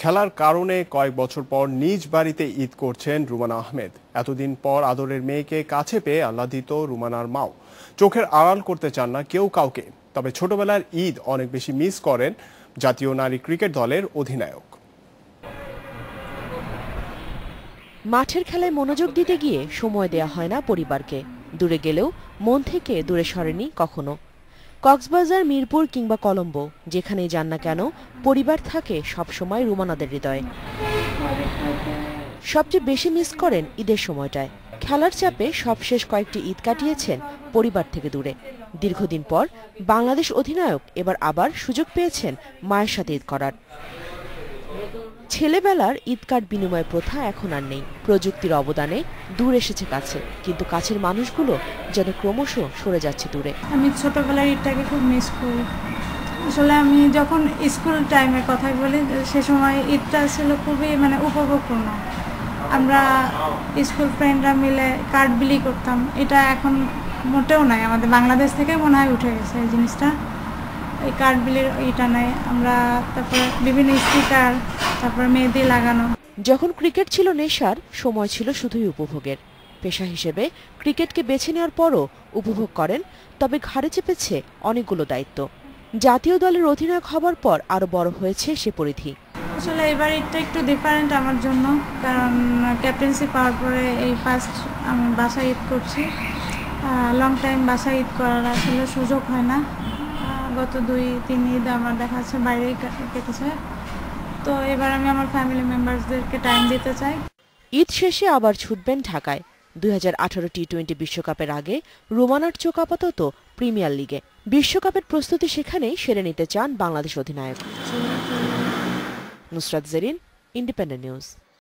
খেলার কারণে কয়েক বছর পর নিজ বাড়িতে ঈদ করছেন রুমানা আহমেদ। এতদিন পর আদরের মেয়েকে কাছে পেয়ে আহ্লাদিত রুমানার মাও। চোখের আড়াল করতে চান না কেউ কাউকে, তবে ছোটবেলার ঈদ অনেক বেশি মিস করেন জাতীয় নারী ক্রিকেট দলের অধিনায়ক। মাঠের খেলায় মনোযোগ দিতে গিয়ে সময় দেয়া হয় না পরিবারকে। দূরে গেলেও মন থেকে দূরে সরেনি কখনো। কক্সবাজার, মিরপুর কিংবা কলম্বো যেখানেই যান না কেন, পরিবার থাকে সবসময় রুমানাদের হৃদয়ে। সবচেয়ে বেশি মিস করেন ঈদের সময়টায়। খেলার চাপে সবশেষ কয়েকটি ঈদ কাটিয়েছেন পরিবার থেকে দূরে। দীর্ঘদিন পর বাংলাদেশ অধিনায়ক এবার আবার সুযোগ পেয়েছেন মায়ের সাথে ঈদ করার। ছেলেবেলার ঈদ কার্ড বিনিময় প্রথা এখন আর নেই। প্রযুক্তির অবদানে দূর এসেছে কাছে, কিন্তু কাছের মানুষগুলো যেন ক্রমশ সরে যাচ্ছে দূরে। আমি ছোটোবেলার ঈদটাকে খুব মিস করি। আসলে আমি যখন স্কুল টাইমের কথা বলি, সে সময় ঈদটা ছিল খুবই মানে উপভোগপূর্ণ। আমরা স্কুল ফ্রেন্ডরা মিলে কার্ড বিলি করতাম। এটা এখন মোটেও নাই, আমাদের বাংলাদেশ থেকে মনে হয় উঠে গেছে এই জিনিসটা। এই কার্ড বিলির এটা নাই। আমরা তারপরে বিভিন্ন স্টিকার তারপরে মেহেদি লাগানো। যখন ক্রিকেট ছিল নেশার সময় ছিল শুধুই উপভোগের। পেশা হিসেবে ক্রিকেটকে বেছে নেওয়ার পরও উপভোগ করেন তবে ঘাড়ে চেপেছে অনেকগুলো দায়িত্ব। জাতীয় দলের অধিনায়ক হবার পর আরও বড় হয়েছে সে পরিধি। আসলে এবার এটা একটু ডিফারেন্ট আমার জন্য কারণ ক্যাপ্টেন্সি পাওয়ার পরে এই ফার্স্ট আমি বাসা ঈদ করছি। লং টাইম বাসা ঈদ করার আসলে সুযোগ হয় না। গত দুই তিন ঈদ আমার দেখা যাচ্ছে বাইরেই কেটেছে। তো এবার আমি আমার ফ্যামিলি মেম্বারসদেরকে টাইম দিতে চাই। ঈদ শেষে আবার ছুটবেন ঢাকায়। দুই হাজার আঠারো টি টোয়েন্টি বিশ্বকাপের আগে রোমানার চোখ আপাতত প্রিমিয়ার লিগে। বিশ্বকাপের প্রস্তুতি সেখানেই সেরে নিতে চান বাংলাদেশ অধিনায়ক। Nusrat Zerin independent news